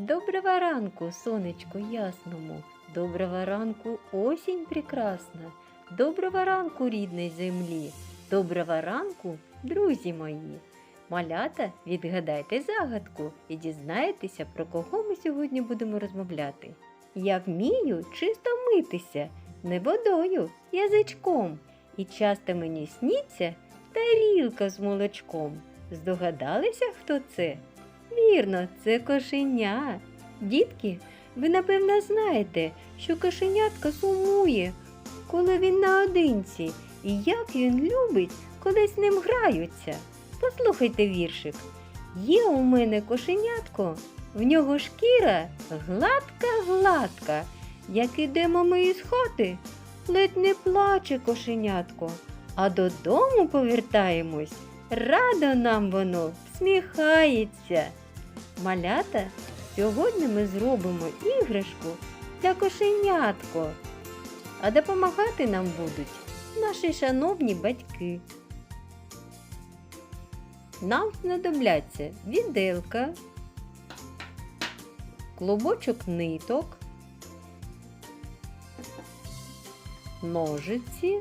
Доброго ранку, сонечку ясному, доброго ранку, осінь прекрасна, доброго ранку, рідnej землі, доброго ранку, друзі мої. Малята, відгадайте загадку і дізнаєтеся, про кого ми сьогодні будемо розмовляти. Я вмію чисто митися, не водою, язичком, і часто мені сніться тарілка з молочком. Здогадалися, хто це? Вірно, це кошеня. Дітки, ви напевно знаєте, що кошенятка сумує, коли він наодинці, і як він любить, коли з ним граються. Послухайте віршик. Є у мене кошенятко, в нього шкіра гладка-гладка. Як ідемо ми із хати, ледь не плаче кошенятко, а додому повертаємось. Радо нам воно всміхається. Малята, сьогодні ми зробимо іграшку для кошенятко. А допомагати нам будуть наші шановні батьки. Нам знадобляться віделка, клубочок ниток, ножиці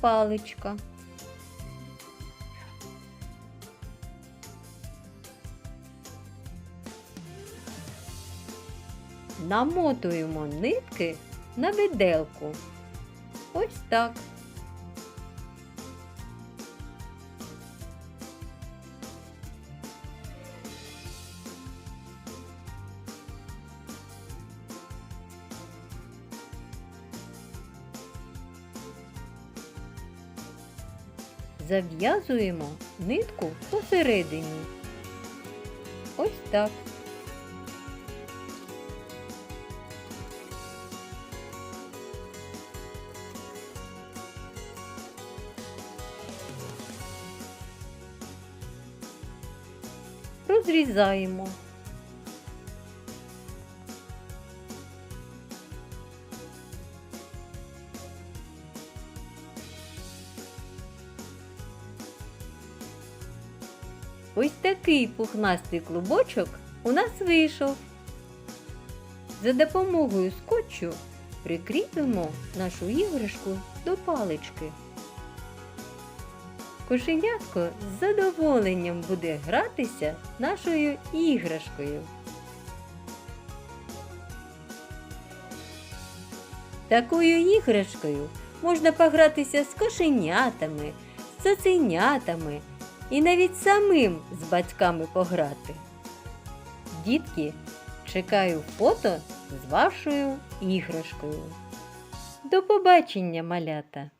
паличка. Намотуємо нитки на виделку. Ось так. Зав'язуємо нитку посередині. Ось так. Розрізаємо. Ось такий пухнастий клубочок у нас вийшов. За допомогою скотчу прикріпимо нашу іграшку до палички. Кошенятко з задоволенням буде гратися нашою іграшкою. Такою іграшкою можна погратися з кошенятами, з цуценятами і навіть самим з батьками пограти. Дітки, чекаю фото з вашою іграшкою. До побачення, малята!